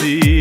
see.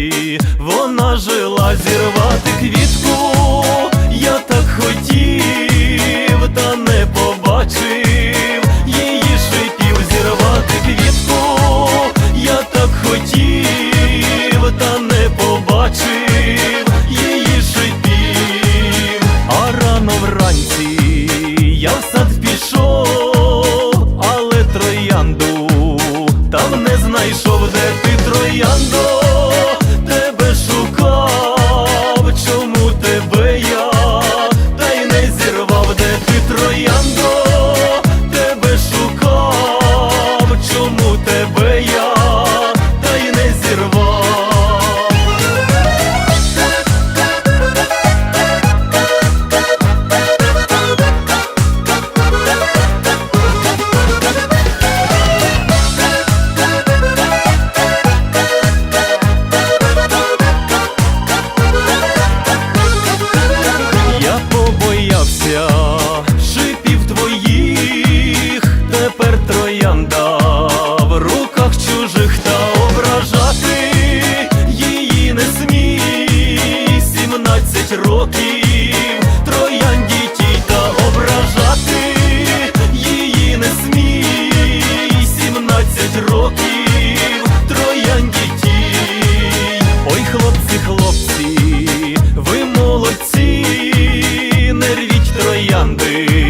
yandı.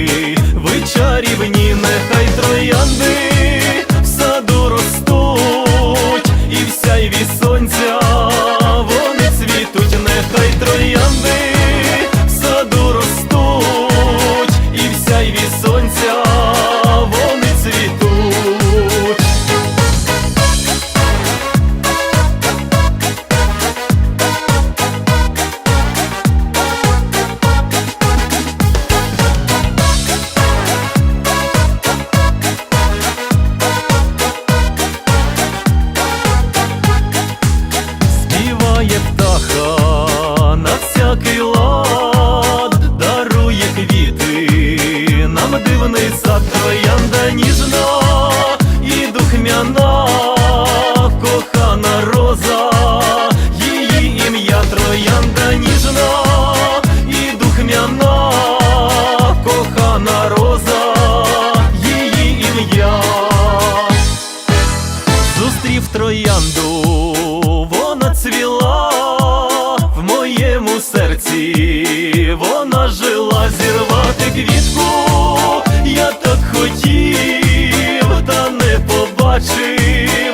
весняна, кохана роза, її ім'я троянда ніжна і духмяна, кохана роза, її ім'я, зустрів троянду, вона цвіла в моєму серці, вона жила зірвати квітку. See.